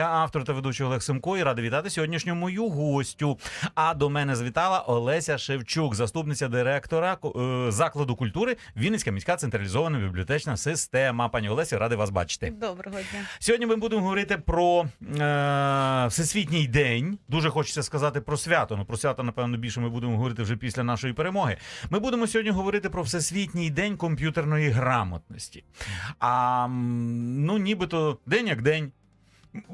Я автор та ведучий Олег Семко і радий вітати сьогоднішню мою гостю. А до мене звітала Олеся Шевчук, заступниця директора е, закладу культури Вінницька міська централізована бібліотечна система. Пані Олесі, радий вас бачити. Доброго дня. Сьогодні ми будемо говорити про е, всесвітній день. Дуже хочеться сказати про свято. Ну про свято, напевно, більше ми будемо говорити вже після нашої перемоги. Ми будемо сьогодні говорити про всесвітній день комп'ютерної грамотності. А ну, нібито день як день.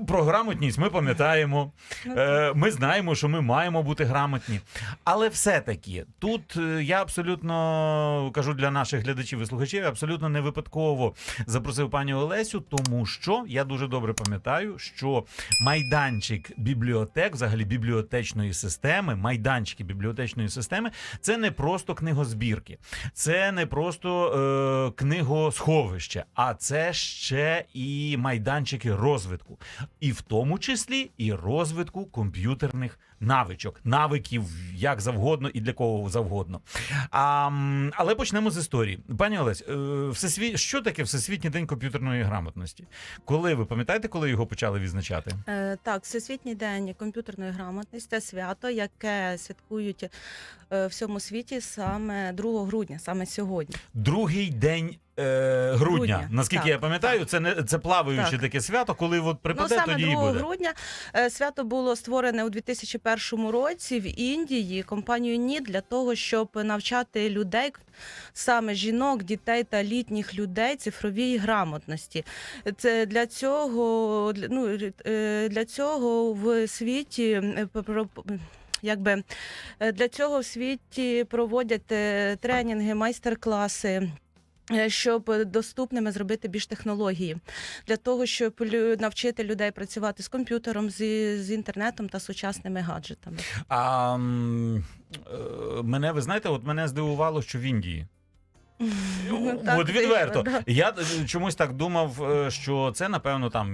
Про грамотність ми пам'ятаємо. Ну, Е, Ми знаємо, що ми маємо бути грамотні. Але все-таки тут е, я абсолютно кажу для наших глядачів і слухачів, абсолютно не випадково запросив пані Олесю, тому що я дуже добре пам'ятаю, що майданчик бібліотек, взагалі бібліотечної системи, майданчики бібліотечної системи, це не просто книгозбірки, це не просто е, книгосховище, а це ще і майданчики розвитку і в тому числі і розвитку комп'ютерних навичок, навиків як завгодно і для кого завгодно. А, але почнемо з історії. Пані Олесь, е, всесвіт... що таке Всесвітній день комп'ютерної грамотності? Коли ви пам'ятаєте, коли його почали відзначати? Е, Так, Всесвітній день комп'ютерної грамотності це свято, яке святкують е, в всьому світі саме 2 грудня, саме сьогодні. Другий день. Е, грудня, Грудня, наскільки так, я пам'ятаю, це не це плаваюче Так. таке свято, коли от Ну, припаде, саме тоді 2 і буде. грудня е, свято було створене у 2001 році в Індії компанією НІД для того, щоб навчати людей, саме жінок, дітей та літніх людей цифровій грамотності. Це для цього для- ну, е, для цього в світі е, Якби е, для цього в світі проводять тренінги, майстер-класи. Е, Щоб доступними зробити більш технології для того, щоб навчити людей працювати з комп'ютером, з, з інтернетом та сучасними гаджетами. А е, мене, ви знаєте, от мене здивувало, що в Індії. Ну, так От вийшло, відверто. да. Я е, чомусь так думав, е, що це, напевно, там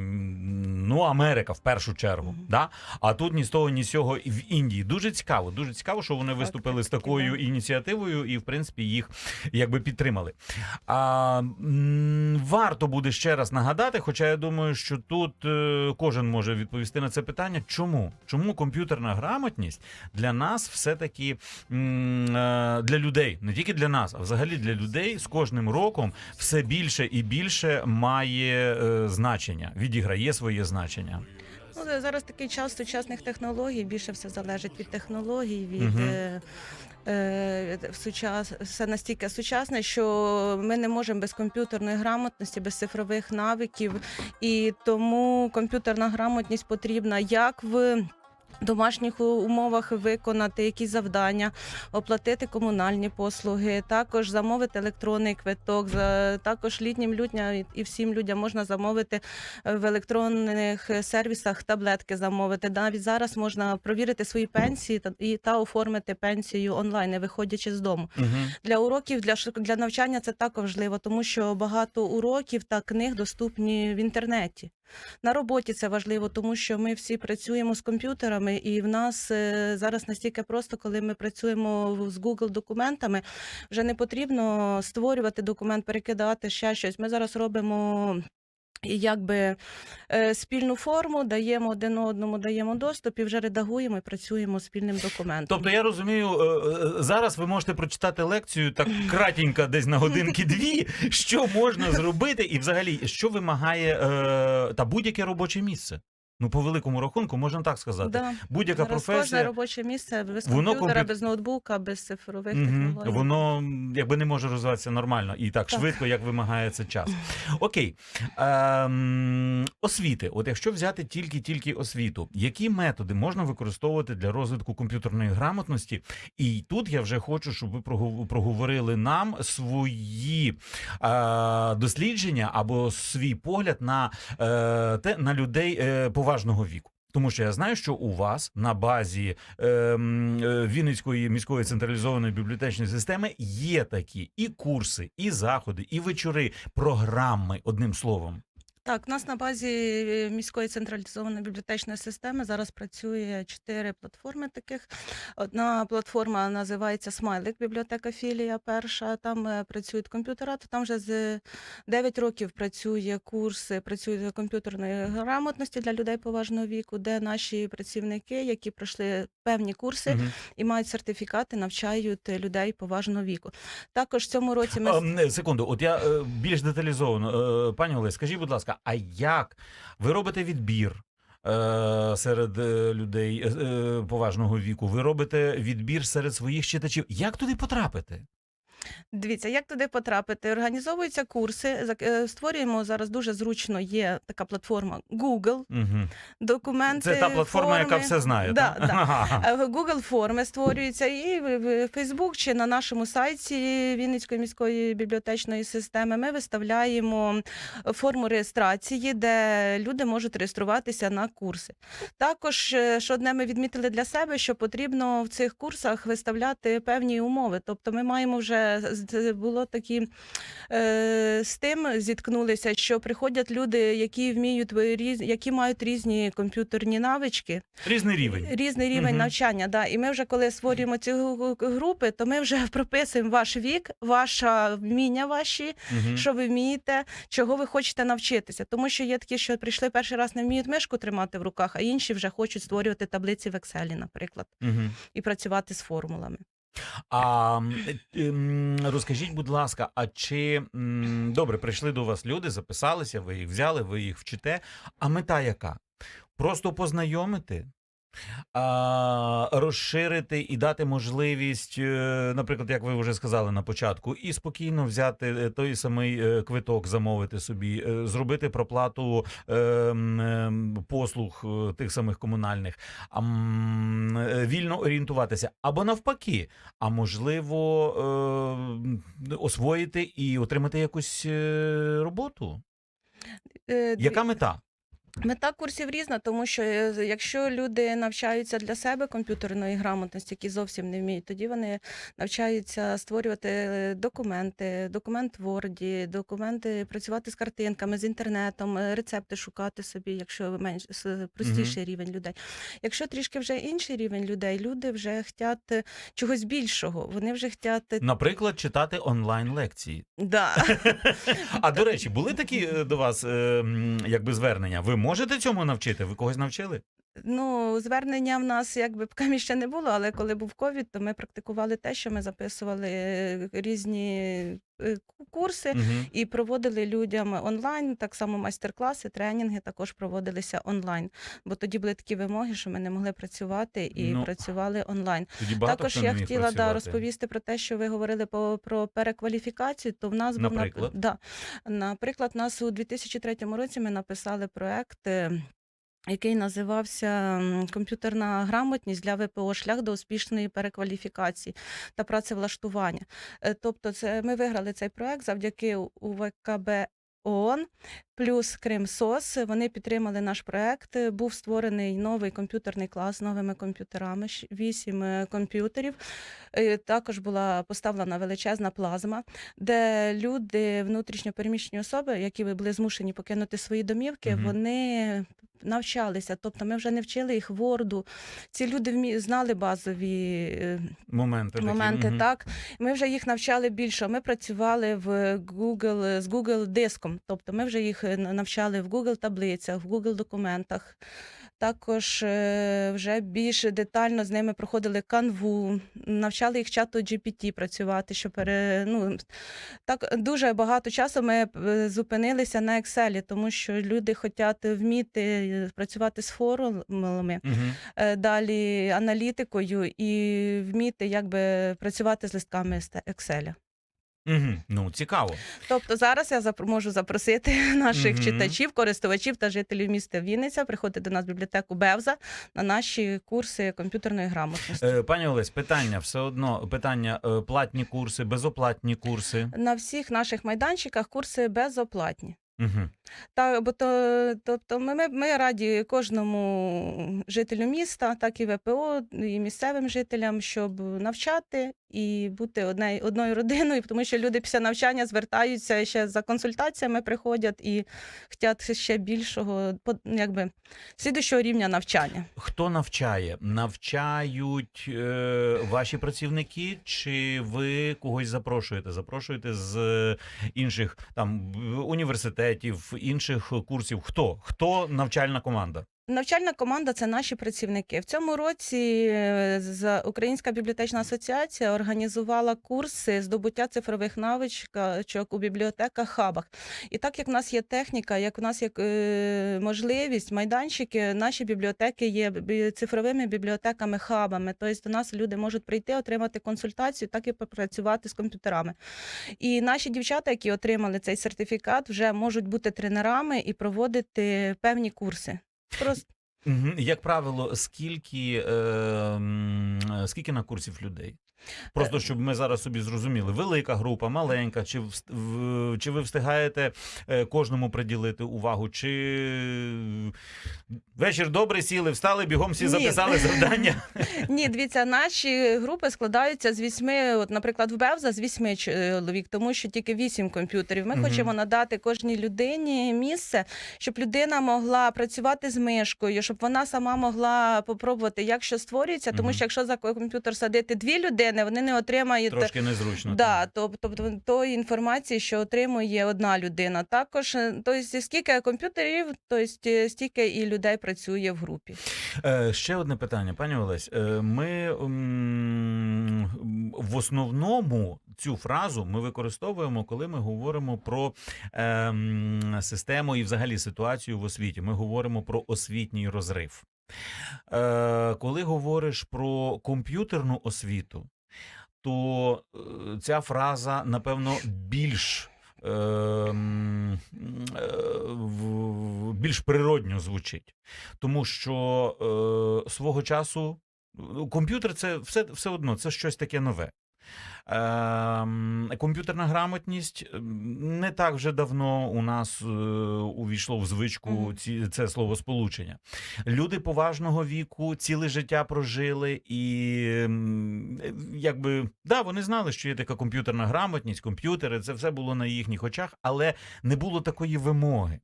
ну, Америка в першу чергу. Да? А тут ні з того, ні з цього і в Індії. Дуже цікаво. Дуже цікаво, що вони виступили так, з такою ініціативою і, в принципі, їх якби підтримали. А, варто буде ще раз нагадати, хоча я думаю, що тут е, кожен може відповісти на це питання. Чому? Чому комп'ютерна грамотність для нас все-таки для людей, не тільки для нас, а взагалі для людей з кожним роком все більше і більше має е, значення, відіграє своє значення. Ну, зараз такий час сучасних технологій. Більше все залежить від технологій, від Мгм. е, е, сучас... все настільки сучасне, що ми не можемо без комп'ютерної грамотності, без цифрових навиків. І тому комп'ютерна грамотність потрібна як в домашніх умовах виконати якісь завдання, оплатити комунальні послуги, також замовити електронний квиток. Також літнім людям і- всім людям можна замовити е, в електронних сервісах таблетки замовити. Навіть зараз можна провірити свої пенсії та і та оформити пенсію онлайн, не виходячи з дому. Угу. Для уроків для для навчання це також важливо, тому що багато уроків та книг доступні в інтернеті. На роботі це важливо, тому що ми всі працюємо з комп'ютерами, і в нас е, зараз настільки просто, коли ми працюємо з Google документами, вже не потрібно створювати документ, перекидати ще щось. Ми зараз робимо. І якби е, спільну форму даємо один одному, даємо доступ і вже редагуємо і працюємо спільним документом. Тобто я розумію, е, е, зараз ви можете прочитати лекцію так кратенько, десь на годинки дві, що можна зробити, і взагалі що вимагає та будь-яке робоче місце. Ну, по великому рахунку, можна так сказати. Да. Будь-яка професія. робоче місце без Воно комп'ютера, комп'ю- без ноутбука, без цифрових Мгм. технологій. Воно якби не може розвиватися нормально і так, Так. швидко, як вимагає це час. Окей. Ем, освіти. От якщо взяти тільки-тільки освіту, які методи можна використовувати для розвитку комп'ютерної грамотності? І тут я вже хочу, щоб ви проговорили нам свої е, дослідження або свій погляд на, е, те, на людей е, поважного віку. Тому що я знаю, що у вас на базі е, е, Вінницької міської централізованої бібліотечної системи є такі і курси, і заходи, і вечори, програми, одним словом. Так, у нас на базі е, міської централізованої бібліотечної системи зараз працює чотири платформи таких. Одна платформа називається Смайлик, бібліотека філія перша. Там е, працюють комп'ютера. Там вже з 9 років працює курс, працює комп'ютерної грамотності для людей поважного віку, де наші працівники, які пройшли певні курси Мгм. і мають сертифікати, навчають е, людей поважного віку. Також в цьому році ми А, секунду, от я е, більш деталізовано. Е, Пані Олесь, скажіть, будь ласка, а як ви робите відбір? е, Серед е, людей е, поважного віку, ви робите відбір серед своїх читачів. Як туди потрапити? Дивіться, як туди потрапити? Організовуються курси. е, Створюємо зараз дуже зручно. Є така платформа Google, Угу. документи. Це та платформа, яка все знає. Да, так? да. Е, Google форми створюються і в Facebook чи на нашому сайті Вінницької міської бібліотечної системи ми виставляємо форму реєстрації, де люди можуть реєструватися на курси. Також, е, що одне ми відмітили для себе, що потрібно в цих курсах виставляти певні умови. Тобто ми маємо вже було такі е, з тим зіткнулися, що приходять люди, які вміють ви- різ- які мають різні комп'ютерні навички, Різний рівень. різний рівень Мгм. навчання. Да. І ми вже коли створюємо ці групи, то ми вже прописуємо ваш вік, ваше вміння ваші, Мгм. що ви вмієте, чого ви хочете навчитися. Тому що є такі, що прийшли перший раз не вміють мишку тримати в руках, а інші вже хочуть створювати таблиці в Excel, наприклад, Мгм. і працювати з формулами. А е, розкажіть, будь ласка, а чи добре прийшли до вас люди, записалися, ви їх взяли, ви їх вчите. А мета яка? Просто познайомити, а, розширити і дати можливість, е, наприклад, як ви вже сказали на початку, і спокійно взяти е, той самий е, квиток, замовити собі, зробити проплату е, е, послуг тих самих комунальних, а, вільно орієнтуватися, або навпаки, а можливо, е, освоїти і отримати якусь роботу. Е, Яка мета? Мета курсів різна, тому що е, якщо люди навчаються для себе комп'ютерної грамотності, які зовсім не вміють, тоді вони навчаються створювати е, документи, документ в Word, документи, працювати з картинками, з інтернетом, е, рецепти шукати собі, якщо менш простіший рівень людей. Якщо трішки вже інший рівень людей, люди вже хочуть чогось більшого. Вони вже хочуть Наприклад, читати онлайн лекції. да. А до речі, були такі до вас якби звернення? Ви можете цьому навчити? Ви когось навчили? Ну, звернення в нас якби поки ще не було, але коли був ковід, то ми практикували те, що ми записували е, різні е, ку- курси Угу. і проводили людям онлайн. Так само майстер-класи, тренінги також проводилися онлайн. Бо тоді були такі вимоги, що ми не могли працювати і Ну, працювали онлайн. Тоді також я хотіла да, розповісти про те, що ви говорили по, про перекваліфікацію. То в нас був Наприклад? да, наприклад, у нас у 2003 році ми написали проект. Який називався Комп'ютерна грамотність для ВПО шлях до успішної перекваліфікації та працевлаштування. Е, Тобто, це ми виграли цей проект завдяки УВКБ ООН плюс Кримсос. Вони підтримали наш проект. Був створений новий комп'ютерний клас з новими комп'ютерами, вісім е, комп'ютерів. Е, Також була поставлена величезна плазма, де люди, внутрішньопереміщені особи, які були змушені покинути свої домівки, Мгм. вони навчалися. Тобто ми вже не вчили їх ворду. Ці люди вмі... знали базові Моменти. такі, моменти, мгм. так. Ми вже їх навчали більше. Ми працювали в Google з Google диском. Тобто ми вже їх е, навчали в Google таблицях, в Google документах. Також е, вже більш детально з ними проходили канву, навчали їх чату GPT працювати, що пере, ну, так дуже багато часу ми е, зупинилися на Excel, тому що люди хочуть вміти е, працювати з формулами, е, далі аналітикою і вміти якби працювати з листками Excel. Мгм. Ну, цікаво. Тобто зараз я запро- можу запросити наших Мгм. читачів, користувачів та жителів міста Вінниця приходити до нас в бібліотеку Бевза на наші курси комп'ютерної грамотності. Е, Пані Олесь, питання все одно питання е, платні курси, безоплатні курси. На всіх наших майданчиках курси безоплатні. Угу. Та, бо то, тобто ми, ми, ми раді кожному жителю міста, так і ВПО, і місцевим жителям, щоб навчати і бути одне, одною родиною, тому що люди після навчання звертаються ще за консультаціями, приходять і хочуть ще більшого, по- якби слідущого рівня навчання. Хто навчає? Навчають е, ваші працівники, чи ви когось запрошуєте? Запрошуєте з інших там університетів, інших курсів? Хто? Хто навчальна команда? Навчальна команда це наші працівники. В цьому році е, Українська бібліотечна асоціація організувала курси здобуття цифрових навичок у бібліотеках хабах. І так як в нас є техніка, як в нас є е, можливість, майданчики, наші бібліотеки є цифровими бібліотеками хабами. Тобто до нас люди можуть прийти, отримати консультацію, так і попрацювати з комп'ютерами. І наші дівчата, які отримали цей сертифікат, вже можуть бути тренерами і проводити певні курси. Просто. Як правило, скільки, е, скільки на курсів людей? Просто щоб ми зараз собі зрозуміли, велика група, маленька, чи в- чи ви встигаєте е, кожному приділити увагу, чи вечір добрий, сіли, встали, бігом всі Ні. записали завдання. ні, дивіться, наші групи складаються з вісьми. От, наприклад, в Бевза з вісьми чоловік, тому що тільки вісім комп'ютерів. Ми Мгм. хочемо надати кожній людині місце, щоб людина могла працювати з мишкою, щоб вона сама могла попробувати, як що створюється. Тому що якщо за комп'ютер садити дві людини, вони не отримають. Трошки незручно. Да, тобто тої інформації, що отримує одна людина. Також тобто, скільки комп'ютерів, тобто стільки і людей працює в групі. Е, ще одне питання, пані Олесь. Е, ми м, в основному цю фразу ми використовуємо, коли ми говоримо про е, систему і взагалі ситуацію в освіті. Ми говоримо про освітній розрив. Е, коли говориш про комп'ютерну освіту, то е, ця фраза, напевно, більш. е, м, е, більш природньо звучить, тому що е, свого часу ну, комп'ютер це все, все одно це щось таке нове. Ем, комп'ютерна грамотність ем, не так вже давно у нас е, увійшло в звичку ці, це словосполучення. Люди поважного віку ціле життя прожили, і ем, якби да, вони знали, що є така комп'ютерна грамотність, комп'ютери, це все було на їхніх очах, але не було такої вимоги.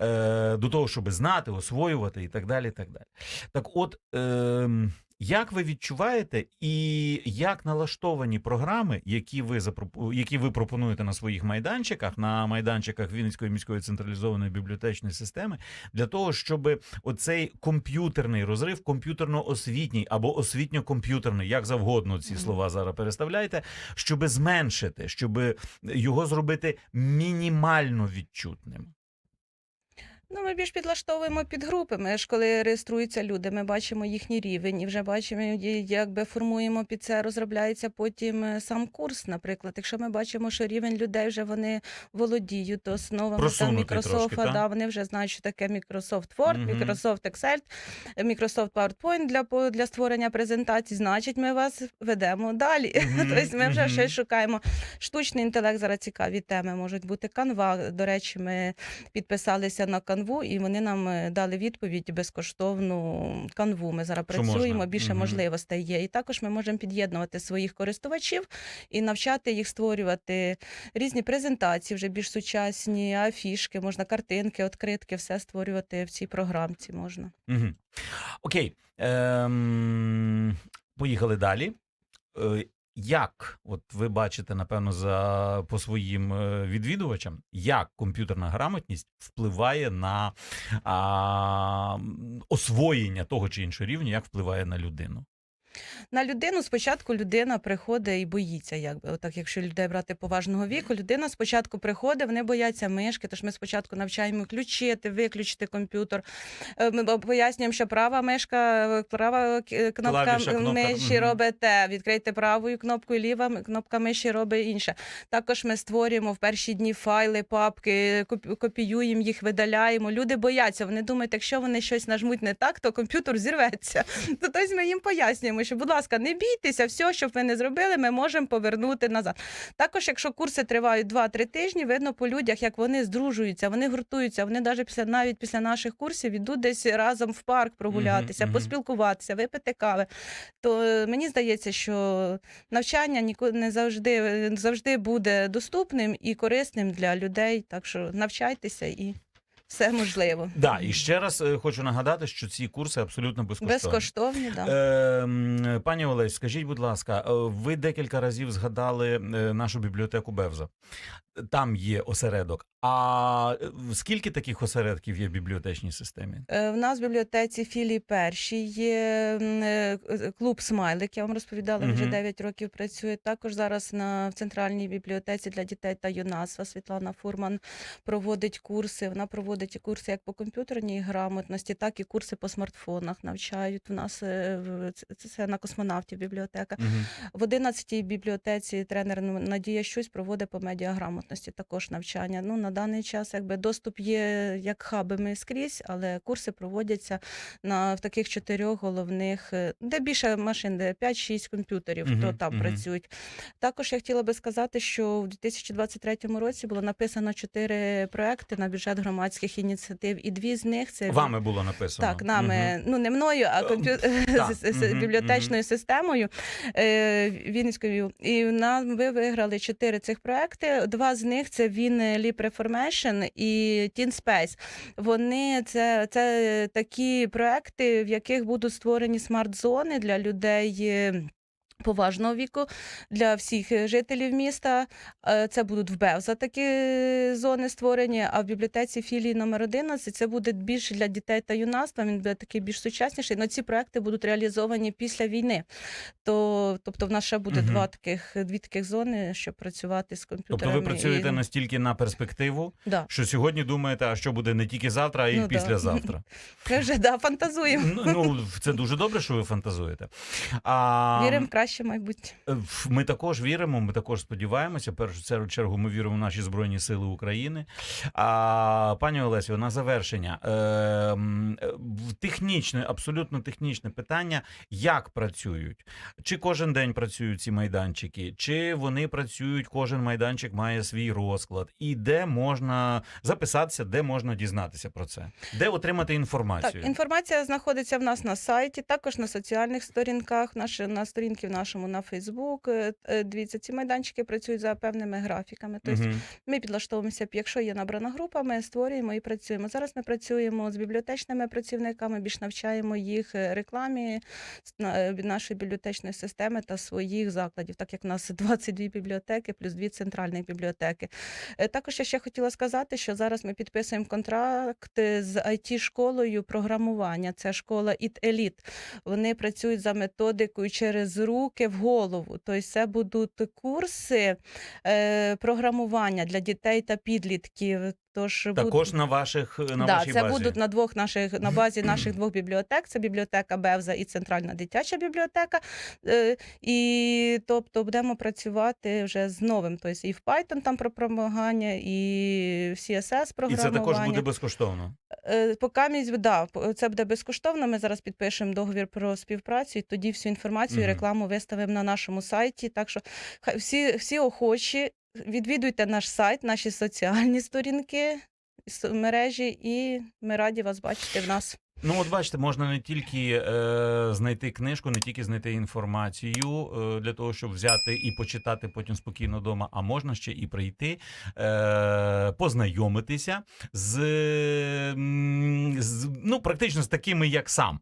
Е, до того, щоб знати, освоювати і так далі. Так далі. Так от, як ви відчуваєте, і як налаштовані програми, які ви які ви пропонуєте на своїх майданчиках, на майданчиках Вінницької міської централізованої бібліотечної системи, для того, щоб оцей комп'ютерний розрив, комп'ютерно-освітній або освітньо-комп'ютерний, як завгодно ці слова зараз переставляйте, щоб зменшити, щоб його зробити мінімально відчутним. Ну, ми більш підлаштовуємо під групи. Ми ж коли реєструються люди, ми бачимо їхній рівень і вже бачимо, якби формуємо під це, розробляється потім е, сам курс. Наприклад, якщо ми бачимо, що рівень людей вже вони володіють то основами там Просунутий Microsoft, трошки, та? да, вони вже знають, що таке Microsoft Word, Мгм. Microsoft Excel, Microsoft PowerPoint для для створення презентацій. Значить, ми вас ведемо далі. Мгм, Тобто ми вже щось шукаємо. Штучний інтелект зараз цікаві теми можуть бути. Канва. До речі, ми підписалися на канву, і вони нам е, дали відповідь безкоштовну канву. Ми зараз Що працюємо, можна. більше Мгм. можливостей є. І також ми можемо під'єднувати своїх користувачів і навчати їх створювати різні презентації, вже більш сучасні, афішки, можна картинки, відкритки, все створювати в цій програмці можна. Угу. Окей. Ем, поїхали далі. Як, от ви бачите, напевно, за по своїм е, відвідувачам, як комп'ютерна грамотність впливає на а, освоєння того чи іншого рівня, як впливає на людину? На людину спочатку людина приходить і боїться, якби отак, якщо людей брати поважного віку, людина спочатку приходить, вони бояться мишки. Тож ми спочатку навчаємо включити, виключити комп'ютер. Е, Ми пояснюємо, що права мишка, е, права кнопка Клавіша, кнопка, миші мгм. робить те, відкрийте правою кнопкою, ліва кнопка миші робить інше. Також ми створюємо в перші дні файли, папки, копі- копіюємо їх, видаляємо. Люди бояться. Вони думають, якщо вони щось нажмуть не так, то комп'ютер зірветься. То тобто ми їм пояснюємо, тому що, будь ласка, не бійтеся, все, що б ви не зробили, ми можемо повернути назад. Також, якщо курси тривають 2-3 тижні, видно по людях, як вони здружуються, вони гуртуються. Вони навіть після навіть після наших курсів йдуть десь разом в парк прогулятися, мгм. поспілкуватися, випити кави. То е, мені здається, що навчання ніколи не завжди завжди буде доступним і корисним для людей. Так що навчайтеся і все можливо. Да, і ще раз е, хочу нагадати, що ці курси абсолютно безкоштовні. Безкоштовні, да. Е, м, пані Олесь, скажіть, будь ласка, е, ви декілька разів згадали е, нашу бібліотеку Бевза. Там є осередок. А е, скільки таких осередків є в бібліотечній системі? Е, В нас в бібліотеці філії першій є е, клуб Смайлик. Я вам розповідала, він вже Мгм. 9 років працює. Також зараз на в центральній бібліотеці для дітей та юнацтва Світлана Фурман проводить курси. Вона проводить і курси як по комп'ютерній грамотності, так і курси по смартфонах навчають. У нас в- це- на космонавтів бібліотека. Мгм. В 11-й бібліотеці тренер Надія Щусь проводить по медіаграмотності також навчання. Ну, на даний час якби доступ є як хабами скрізь, але курси проводяться на в таких чотирьох головних, е, де більше машин, де 5-6 комп'ютерів, хто Мгм, там мгм. працюють. Також я хотіла би сказати, що в 2023 році було написано чотири проекти на бюджет громадських ініціатив, і дві з них це Вами було написано. так, нами, Мгм. ну не мною, а комп'ю... з- мгм, бібліотечною системою е, Вінницькою. І нам ви виграли чотири цих проекти. Два з них це він Leap Reformation і Teen Space. Вони це, це такі проекти, в яких будуть створені смарт-зони для людей. Поважного віку для всіх е, жителів міста. Е, Це будуть в Бевза такі е, зони створені. А в бібліотеці філії номер 11 це буде більше для дітей та юнацтва. Він буде такий більш сучасніший. але ці проекти будуть реалізовані після війни. То, тобто, в нас ще буде Мгм. два таких дві таких зони, щоб працювати з комп'ютерами. Тобто ви працюєте і... настільки на перспективу, да. що сьогодні думаєте, а що буде не тільки завтра, а й Ну, післязавтра. Ми вже да, фантазуємо. Ну, ну, це дуже добре, що ви фантазуєте. А, Віримо в краще майбутнє. Е, Ми також віримо, ми також сподіваємося. Першу чергу ми віримо в наші збройні сили України. А пані Олесю, на завершення е, е, технічне, абсолютно технічне питання: як працюють? Чи кожен день працюють ці майданчики, чи вони працюють? Кожен майданчик має свій розклад, і де можна записатися, де можна дізнатися про це, де отримати інформацію? Так, інформація знаходиться в нас на сайті, також на соціальних сторінках, наші, на сторінки в нашому на Фейсбук. Е, е, Дивіться, ці майданчики працюють за певними графіками. Тобто Мгм. ми підлаштовуємося, якщо є набрана група, ми створюємо і працюємо. Зараз ми працюємо з бібліотечними працівниками, більш навчаємо їх е, рекламі нашої бібліотечної системи та своїх закладів, так як в нас 22 бібліотеки плюс дві центральні бібліотеки. Також я ще хотіла сказати, що зараз ми підписуємо контракт з it школою програмування. Це школа IT Elite. Вони працюють за методикою через руки в голову. Тобто це будуть курси е, програмування для дітей та підлітків. Тож Також на ваших на да, вашій це базі. будуть на двох наших на базі наших двох бібліотек. Це бібліотека Бевза і центральна дитяча бібліотека. Е, І тобто будемо працювати вже з новим. Тобто і в Python там про програмування, і в CSS І це також буде безкоштовно. Е, Поки місь, да, це буде безкоштовно. Ми зараз підпишемо договір про співпрацю, і тоді всю інформацію і рекламу виставимо на нашому сайті. Так що всі, всі охочі, відвідуйте наш сайт, наші соціальні сторінки, мережі, і ми раді вас бачити в нас. Ну, от бачите, можна не тільки е, знайти книжку, не тільки знайти інформацію е, для того, щоб взяти і почитати потім спокійно вдома, а можна ще і прийти, е, познайомитися з ну, практично з такими, як сам.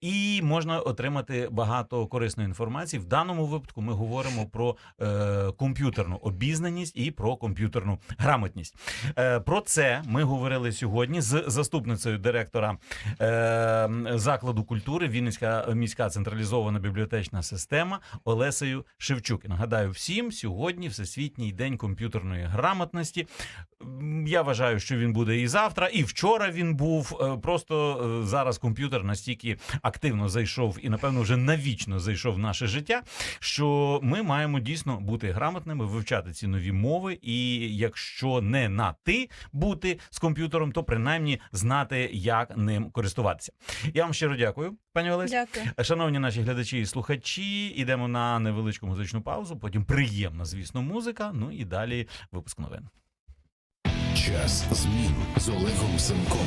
І можна отримати багато корисної інформації. В даному випадку ми говоримо про е, комп'ютерну обізнаність і про комп'ютерну грамотність. Е, про це ми говорили сьогодні з заступницею директора е, закладу культури Вінницька міська централізована бібліотечна система Олесею Шевчук. І Нагадаю всім, сьогодні Всесвітній день комп'ютерної грамотності. Я вважаю, що він буде і завтра, і вчора він був. Е, Просто е, зараз комп'ютер настільки активно зайшов і, напевно, вже навічно зайшов в наше життя, що ми маємо дійсно бути грамотними, вивчати ці нові мови. І якщо не на ти бути з комп'ютером, то принаймні знати, як ним користуватися. Я вам щиро дякую, пані Олесі. Дякую. Шановні наші глядачі і слухачі, ідемо на невеличку музичну паузу. Потім приємна, звісно, музика. Ну і далі випуск новин. Час змін з Олегом Семком.